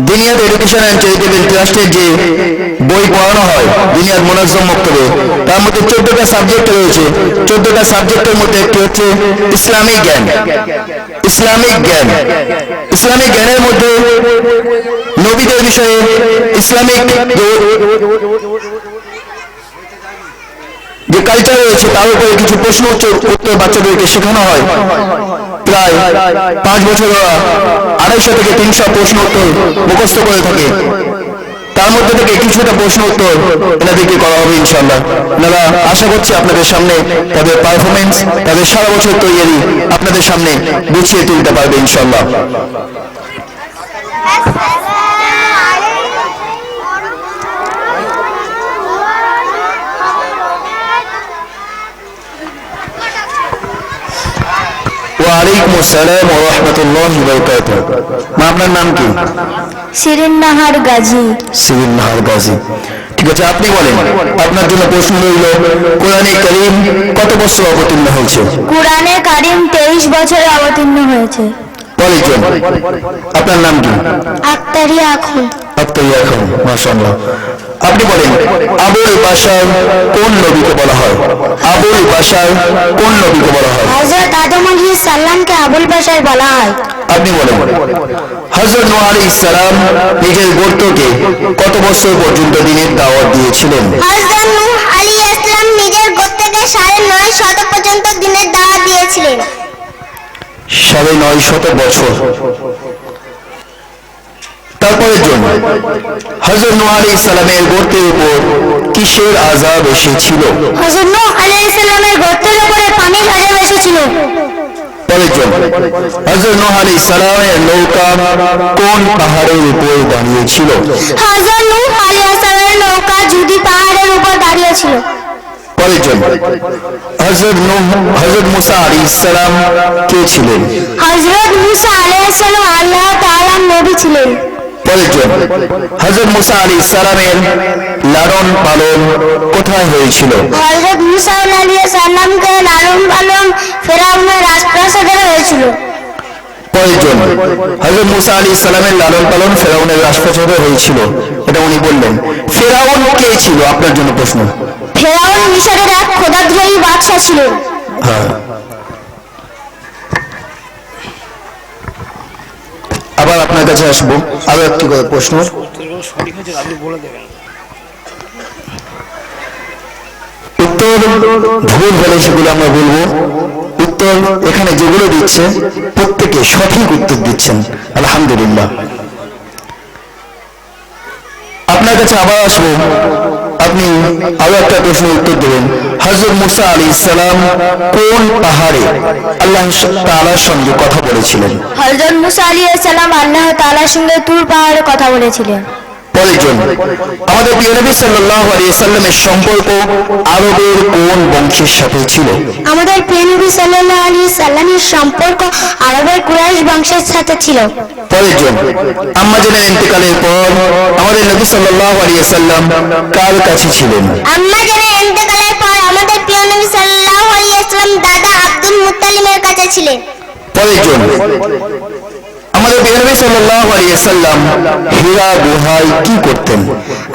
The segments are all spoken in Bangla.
দিনিয়াদ এডুকেশন অ্যান্ড চ্যারিটেবল ট্রাস্টের যে বই পড়ানো হয় দিনিয়াদ মোনাজ্জম মক্তবে, তার মধ্যে চোদ্দটা সাবজেক্ট রয়েছে। চোদ্দটা সাবজেক্টের মধ্যে একটি হচ্ছে ইসলামিক জ্ঞান। ইসলামিক জ্ঞান। ইসলামিক জ্ঞানের মধ্যে নবীদের বিষয়ে ইসলামিক যে- কালচার রয়েছে, তার উপরে কিছু প্রশ্ন উত্তর বাচ্চাদেরকে শেখানো হয়। প্রায় পাঁচ বছর আড়াইশো থেকে তিনশো প্রশ্ন উত্তর মুখস্থ করে থাকে। তার মধ্যে থেকে কিছুটা প্রশ্ন উত্তর এনাদেরকে করা হবে ইনশাল্লাহ এনারা আশা করছি আপনাদের সামনে তাদের পারফরমেন্স তাদের সারা বছর তৈরি আপনাদের সামনে গুছিয়ে তুলতে পারবে ইনশাল্লাহ আসসালাম রাহমাতুল্লাহি ওয়া বারাকাতুহু। মা আপনার নাম কি? শিরিন নাহার গাজী। সিভিল নাহার গাজী। ঠিক আছে আপনি বলেন আপনার জন্য প্রশ্ন রইল কোরআনে করিম কত বছর অবতীর্ণ হয়েছে? কোরআনে কারিম তেইশ বছরে অবতীর্ণ হয়েছে। পরের আপনার নাম কি? আক্তারি আখুন আত্মীয় এখন মাশাআল্লাহ। আপনি বলেন আবুল বাশার কোন নবীকে বলা হয়? আবুল বাশার কোন নবীকে বলা হয়? বাশার বলা হয়। আপনি বলেন হযরত নূহ আলাইহিস সালাম নিজের গোত্রকে কত বছর পর্যন্ত দিনের দাওয়াত দিয়েছিলেন? হযরত নূহ আলাইহিস সালাম নিজের গোত্রকে সাড়ে নয় শত পর্যন্ত দিনের দাওয়াত দিয়েছিলেন। সাড়ে নয় শত বছর। তারপরের জন্য হজরত নূহ আলাইহিস সালামের গোত্রের উপর কিসের আযাব এসেছিল? হযরত নূহ আলাইহিস সালামের জন্য হজরত নূহ আলাইহিস সালামের নৌকা কোন পাহাড়ের উপর দাঁড়িয়েছিল? হযরত নূহ আলাইহিস সালামের নৌকা যদি পাহাড়ের উপর দাঁড়িয়ে ছিল পরের জন্য হজরত নূহ মুসা আলাইহিস সালাম কে ছিলেন? হযরত মুসা আলাইহিস সালাম আল্লাহ তাআলার নবী ছিলেন। জন্য হজরত মুসা আলাইহিস সালামের লালন পালন কোথায় হয়েছিল? হযরত মুসা আলাইহিস সালামকে লালন পালন ফেরাউনের রাজপ্রাসাদে হয়েছিল। হজরত মুসা আলী ইসলামের লালন পালন ফেরাউনের রাজপ্রাসাদে হয়েছিল। এটা উনি বললেন ফেরাউন কে ছিল? আপনার জন্য প্রশ্ন। ফেরাউন মিশরের এক খোদাদ্রোহী বাদশা ছিলেন। হ্যাঁ আবার আপনার কাছে আসব। আরও একটি করে প্রশ্ন। উত্তর ভুল বলে সেগুলো আমরা বলব। উত্তর এখানে যেগুলো দিচ্ছে, প্রত্যেকে সঠিক উত্তর দিচ্ছেন। আলহামদুলিল্লাহ। আপনার কাছে আবার আসব। আপনি আরও একটা প্রশ্নের উত্তর দেবেন। হজরত মুসা আলী ইসলাম কোন পাহাড়ে আল্লাহ তালার সঙ্গে কথা বলেছিলেন? হজরত মুসা আলী ইসলাম আল্লাহ তালার সঙ্গে তুর পাহাড়ে কথা বলেছিলেন। পরের জন্য। আমাদের প্রিয় নবী সাল্লাল্লাহু আলাইহি সাল্লামের সম্পর্ক আরবের কোন বংশের সাথে ছিল? আমাদের প্রিয় নবী সাল্লাল্লাহু আলাইহি সাল্লামের সম্পর্ক আরবের কুরাইশ বংশের সাথে ছিল। পরের জন্য। আম্মাজানের ইন্তেকালের পর আমাদের নবী সাল্লাল্লাহু আলাইহি সাল্লাম কার কাছে ছিলেন? আম্মা জানের ইন্তেকালের পর আমাদের প্রিয় নবী সাল্লাল্লাহু আলাইহি সাল্লাম দাদা আব্দুল মুত্তালিবের কাছে ছিলেন। পরের জন্য আমাদের সাল্লাল্লাহু আলাইহি সাল্লাম হীরা গুহায় কি করতেন?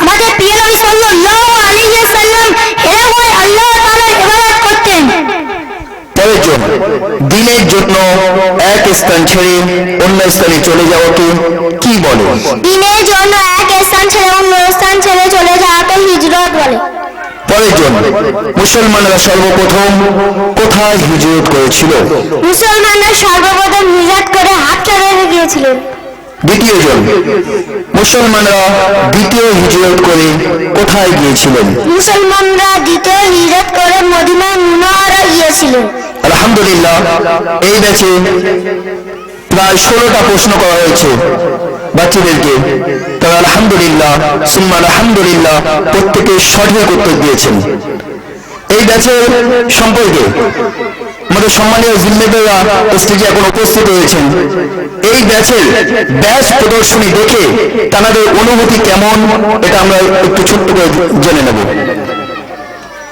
আমাদের প্রিয় সাল্লাল্লাহু আলাইহি সাল্লাম হেরা আল্লাহ তাআলার ইবাদত করতেন। পরের দিনের জন্য এক স্থান ছেড়ে অন্য স্থানে চলে যাওয়াকে কি বলে? দিনের জন্য এক স্থান ছেড়ে অন্য স্থান ছেড়ে চলে যাওয়াকে হিজরত জন্য। মুসলমানরা সর্বপ্রথম কোথায় হিজরত করেছিল? মুসলমানরা সর্বপ্রথম হিজরত করে হাত রেখে গিয়েছিলেন দ্বিতীয় জন। মুসলমানরা দ্বিতীয় হিজরত করে কোথায় গিয়েছিলেন? মুসলমানরা দ্বিতীয় হিজরত করে মদিনা মুনাওয়ারা গিয়েছিলেন। আলহামদুলিল্লাহ এই ব্যাচে প্রায় ষোলোটা প্রশ্ন করা হয়েছে। বাচ্চাদেরকে তারা আলহামদুলিল্লাহ, সুম্মা আলহামদুলিল্লাহ প্রত্যেকে সঠিক উত্তর দিয়েছেন। এই ব্যাচের সম্পর্কে আমাদের সম্মানীয় জিম্মেদাররা স্টেজে এখন উপস্থিত হয়েছেন এই ব্যাচের ব্যাচ প্রদর্শনী দেখে তাদের অনুভূতি কেমন, এটা আমরা একটু ছোট্ট করে জেনে নেব।